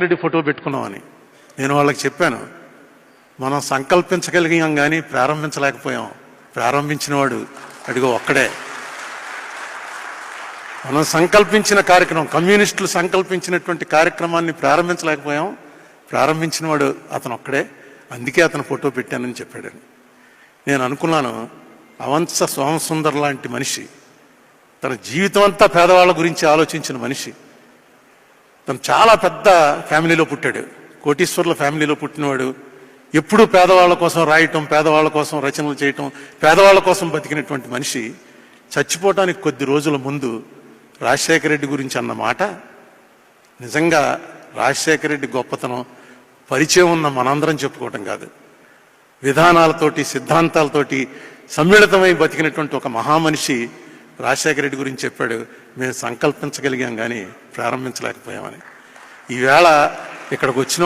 Reddy photo పెట్టుకున్నామని నేను వాళ్ళకి చెప్పాను మనం సంకల్పించగలిగాం కానీ ప్రారంభించలేకపోయాం. ప్రారంభించినవాడు అడిగో ఒక్కడే. మనం సంకల్పించిన కార్యక్రమం కమ్యూనిస్టులు సంకల్పించినటువంటి కార్యక్రమాన్ని ప్రారంభించలేకపోయాం. ప్రారంభించిన వాడు అతను ఒక్కడే అందుకే అతను ఫోటో పెట్టానని చెప్పాడు. నేను అనుకున్నాను అవంశ సోమసుందర్ లాంటి మనిషి తన జీవితం అంతా పేదవాళ్ళ గురించి ఆలోచించిన మనిషి తను చాలా పెద్ద ఫ్యామిలీలో పుట్టాడు. కోటీశ్వర్ల ఫ్యామిలీలో పుట్టినవాడు. ఎప్పుడూ పేదవాళ్ళ కోసం రాయటం పేదవాళ్ళ కోసం రచనలు చేయటం పేదవాళ్ళ కోసం బతికినటువంటి మనిషి చచ్చిపోవటానికి కొద్ది రోజుల ముందు రాజశేఖర రెడ్డి గురించి అన్న మాట నిజంగా రాజశేఖర రెడ్డి గొప్పతనం పరిచయం ఉన్న మనందరం చెప్పుకోవటం కాదు. విధానాలతోటి సిద్ధాంతాలతోటి సమ్మిళితమై బతికినటువంటి ఒక మహామనిషి రాజశేఖర రెడ్డి గురించి చెప్పాడు మేము సంకల్పించగలిగాం కానీ ప్రారంభించలేకపోయామని. ఈవేళ ఇక్కడికి వచ్చిన